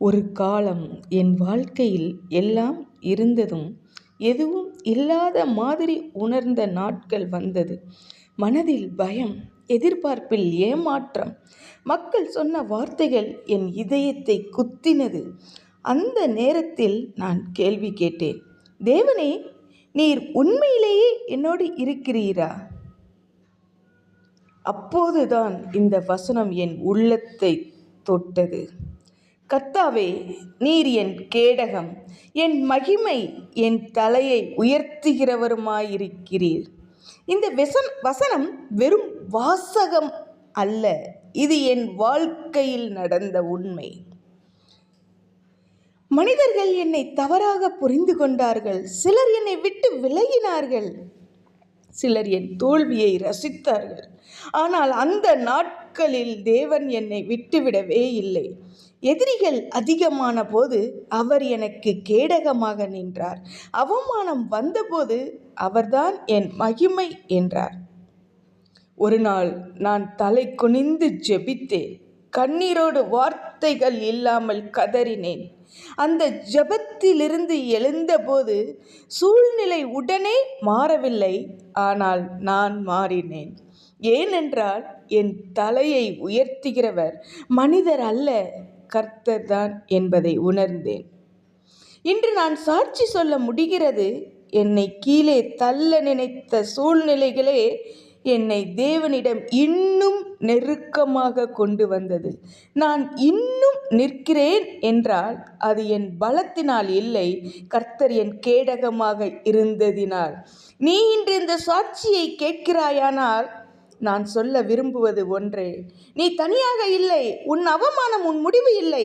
ஒரு காலம் என் வாழ்க்கையில் எல்லாம் இருந்ததும் எதுவும் இல்லாத மாதிரி உணர்ந்த நாட்கள் வந்தது. மனதில் பயம் எதிர்பார்ப்பில் ஏமாற்றம் மக்கள் சொன்ன வார்த்தைகள் என் இதயத்தை குத்தினது. அந்த நேரத்தில் நான் கேள்வி கேட்டேன் தேவனே நீர் உண்மையிலேயே என்னோடு இருக்கிறீரா? அப்போதுதான் இந்த வசனம் என் உள்ளத்தை தொட்டது. கர்த்தாவே நீர் என் கேடகம். என் மகிமை என் தலையை உயர்த்துகிறவருமாயிருக்கிறீர். இந்த வெசன் வசனம் வெறும் வாசகம் அல்ல. இது என் வாழ்க்கையில் நடந்த உண்மை. மனிதர்கள் என்னை தவறாக புரிந்து கொண்டார்கள். சிலர் என்னை விட்டு விலகினார்கள். சிலர் என் தோல்வியை ரசித்தார்கள். ஆனால் அந்த நாட்களில் தேவன் என்னை விட்டுவிடவே இல்லை. எதிரிகள் அதிகமான போது அவர் எனக்கு கேடகமாக நின்றார். அவமானம் வந்தபோது அவர்தான் என் மகிமை என்றார். ஒரு நாள் நான் தலை குனிந்து ஜெபித்தேன். கண்ணீரோடு வார்த்தைகள் இல்லாமல் கதறினேன். அந்த ஜபத்திலிருந்து எழுந்தபோது சூழ்நிலை உடனே மாறவில்லை. ஆனால் நான் மாறினேன். ஏனென்றால் என் தலையை உயர்த்துகிறவர் மனிதர் அல்ல. கர்த்தர் தான் என்பதை உணர்ந்தேன். இன்று நான் சாட்சி சொல்ல முடிகிறது என்னை கீழே தள்ள நினைத்த சூழ்நிலைகளே என்னை தேவனிடம் இன்னும் நெருக்கமாக கொண்டு வந்தது. நான் இன்னும் நிற்கிறேன் என்றால் அது என் பலத்தினால் இல்லை கர்த்தர் என் கேடகமாக இருந்ததினால். நீ இன்று இந்த சாட்சியை கேட்கிறாயானால் நான் சொல்ல விரும்புவது ஒன்றே. நீ தனியாக இல்லை. உன் அவமானம் உன் முடிவு இல்லை.